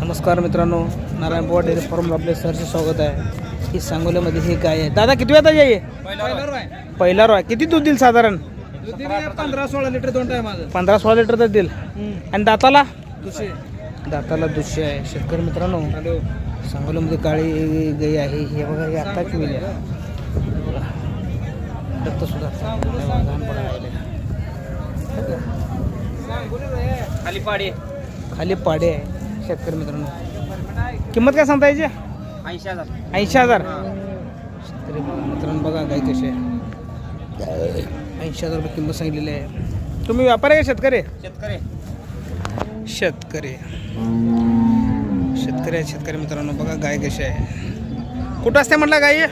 नमस्कार मित्रांनो नारायण पोवा डेअरी फार्मला आपले सरचे स्वागत आहे. ही सांगोल्यामध्ये ही गाय आहे. दादा किती वेळा आहे? पहिला रो आहे किती दूध देईल साधारण? पंधरा सोळा लिटर दोन टाइम पंधरा सोळा लिटर तर देईल. आणि दाताला? दाताला दुसशे आहे. शेतकरी मित्रांनो सांगोल्यामध्ये काळी गाई आहे. हे बघा हे आत्ताच दत्त सुद्धा खाली पाडी. खाली पाडे आहे. शेतकरी मित्रांनो. किंमत काय सांगता याची ऐंशी हजार. ऐंशी हजार. शेतकरी मित्रांनो बघा गाय कशी आहे. ऐंशी हजार रुपये किंमत सांगितलेली आहे. तुम्ही व्यापारी आहे का शेतकरी? शेतकरी. शेतकरी. शेतकरी आहे शेतकरी मित्रांनो बघा गाय कशी आहे. कुठं असते म्हटलं गाय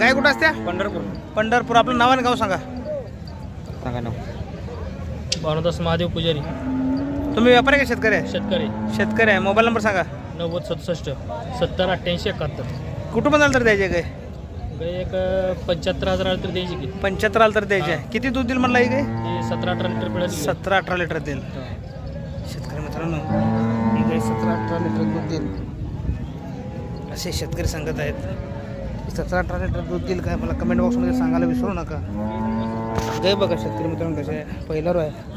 गाय कुठं असते? पंढरपूर. पंढरपूर. आपलं नाव आणि गाव सांगा. सांगा ना. भानुदास महादेव पुजारी. तुम्ही व्यापारी का शेतकरी आहे? शेतकरी. शेतकरी आहे. मोबाईल नंबर सांगा. नव्वद सदुसष्ट सत्तर अठ्ठ्याऐंशी एकाहत्तर. कुठं पण आलं तर द्यायचे गाय गाई एक पंच्याहत्तर हजार आलं तर द्यायची की. पंच्याहत्तर आलं तर द्यायचे. आहे किती दूध देईल म्हणलं ही गाय ती सतरा अठरा लिटर मिळाली सतरा अठरा लिटर देईल. शेतकरी मित्रांनो ही गाय सतरा अठरा लिटर दूध देईल. असे शेतकरी सांगत आहेत. सतरा अठरा लिटर दूध देईल काय? मला कमेंट बॉक्समध्ये सांगायला विसरू नका. गाय बघा शेतकरी मित्रांनो कसे? आहे पहिला रो आहे.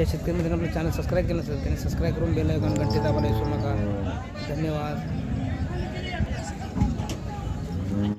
त्या शेतकरी मित्रांनो आपलं चॅनल सबस्क्राईब केलं असेल त्यांनी सबस्क्राईब करून बेल आयकॉन घंटे दाबायला विसरू नका. धन्यवाद.